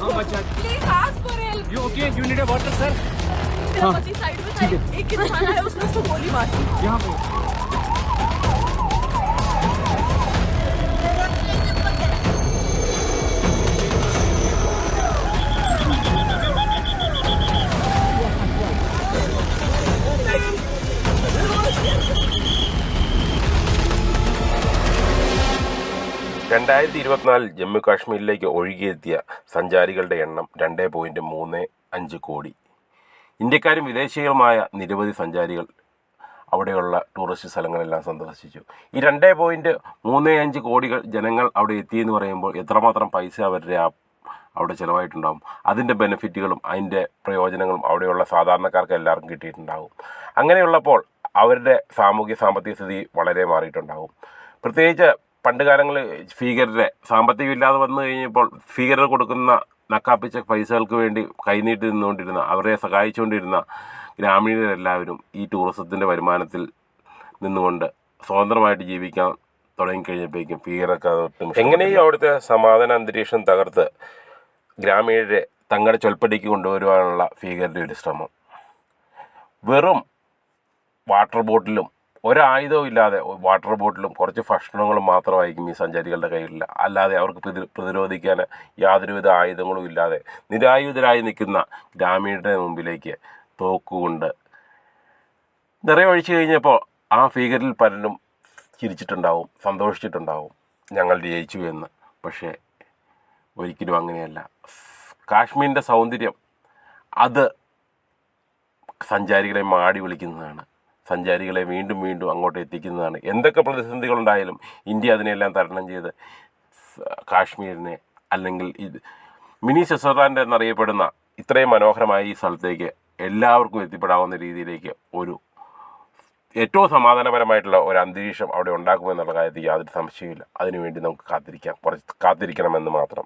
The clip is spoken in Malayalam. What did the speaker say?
How much? Please ask for help. You okay? You need a bottle, sir? मेरा पति साइड में था एक किसान आया उसने उसको गोली मारी यहाँ पे രണ്ടായിരത്തി ഇരുപത്തിനാലിൽ ജമ്മു കാശ്മീരിലേക്ക് ഒഴുകിയെത്തിയ സഞ്ചാരികളുടെ എണ്ണം രണ്ട് പോയിന്റ് മൂന്ന് അഞ്ച് കോടി. ഇന്ത്യക്കാരും വിദേശികളുമായ നിരവധി സഞ്ചാരികൾ അവിടെയുള്ള ടൂറിസ്റ്റ് സ്ഥലങ്ങളെല്ലാം സന്ദർശിച്ചു. ഈ രണ്ട് പോയിന്റ് മൂന്ന് അഞ്ച് കോടികൾ ജനങ്ങൾ അവിടെ എത്തിയെന്ന് പറയുമ്പോൾ എത്രമാത്രം പൈസ അവരുടെ ആ അവിടെ ചിലവായിട്ടുണ്ടാകും അതിന്റെ ബെനിഫിറ്റുകളും അതിന്റെ പ്രയോജനങ്ങളും അവിടെയുള്ള സാധാരണക്കാർക്ക് എല്ലാവർക്കും കിട്ടിയിട്ടുണ്ടാകും അങ്ങനെയുള്ളപ്പോൾ അവരുടെ സാമൂഹ്യ സാമ്പത്തിക സ്ഥിതി വളരെ മാറിയിട്ടുണ്ടാകും പ്രത്യേകിച്ച് പണ്ട് കാലങ്ങളിൽ ഭീകരരെ സാമ്പത്തികം ഇല്ലാതെ വന്നു കഴിഞ്ഞപ്പോൾ ഭീകരർ കൊടുക്കുന്ന നക്കാപ്പിച്ച പൈസകൾക്ക് വേണ്ടി കൈനീട്ടി നിന്നുകൊണ്ടിരുന്ന അവരെ സഹായിച്ചുകൊണ്ടിരുന്ന ഗ്രാമീണരെല്ലാവരും ഈ ടൂറിസത്തിന്റെ വരുമാനത്തിൽ നിന്നുകൊണ്ട് സ്വതന്ത്രമായിട്ട് ജീവിക്കാൻ തുടങ്ങിക്കഴിഞ്ഞപ്പോഴേക്കും ഭീകരർക്ക് അതൊട്ടും എങ്ങനെയും അവിടുത്തെ സമാധാന അന്തരീക്ഷം തകർത്ത് ഗ്രാമീണരെ തങ്ങളുടെ ചൊൽപ്പടിക്ക് കൊണ്ടുവരുവാനുള്ള ഭീകരരുടെ ഒരു ശ്രമം? വെറും വാട്ടർ ബോട്ടിലും ഒരായുധവും ഇല്ലാതെ വാട്ടർ ബോട്ടിലും കുറച്ച് ഭക്ഷണങ്ങളും മാത്രമായിരിക്കും ഈ സഞ്ചാരികളുടെ കയ്യിൽ അല്ലാതെ അവർക്ക് പ്രതി പ്രതിരോധിക്കാൻ യാതൊരുവിധ ആയുധങ്ങളും ഇല്ലാതെ നിരായുധരായി നിൽക്കുന്ന ഗ്രാമീണരുടെ മുമ്പിലേക്ക് തോക്കുകൊണ്ട് നിറയൊഴിച്ചു കഴിഞ്ഞപ്പോൾ ആ ഭീകരിൽ പലരും ചിരിച്ചിട്ടുണ്ടാവും സന്തോഷിച്ചിട്ടുണ്ടാവും. ഞങ്ങൾ ജയിച്ചു എന്ന്. പക്ഷേ ഒരിക്കലും അങ്ങനെയല്ല. കാശ്മീരിന്റെ സൗന്ദര്യം അത് സഞ്ചാരികളെ മാടി വിളിക്കുന്നതാണ്. സഞ്ചാരികളെ വീണ്ടും വീണ്ടും അങ്ങോട്ട് എത്തിക്കുന്നതാണ്. എന്തൊക്കെ പ്രതിസന്ധികളുണ്ടായാലും ഇന്ത്യ അതിനെല്ലാം തരണം ചെയ്ത് കാശ്മീരിനെ അല്ലെങ്കിൽ ഇത് മിനി സ്വിറ്റ്സർലാൻഡ് എന്നറിയപ്പെടുന്ന ഇത്രയും മനോഹരമായ ഈ സ്ഥലത്തേക്ക് എല്ലാവർക്കും എത്തിപ്പെടാവുന്ന രീതിയിലേക്ക് ഒരു ഏറ്റവും സമാധാനപരമായിട്ടുള്ള ഒരു അന്തരീക്ഷം അവിടെ ഉണ്ടാക്കുമെന്നുള്ള കാര്യത്തിൽ യാതൊരു സംശയമില്ല അതിനുവേണ്ടി നമുക്ക് കാത്തിരിക്കാം. കുറച്ച് കാത്തിരിക്കണമെന്ന് മാത്രം.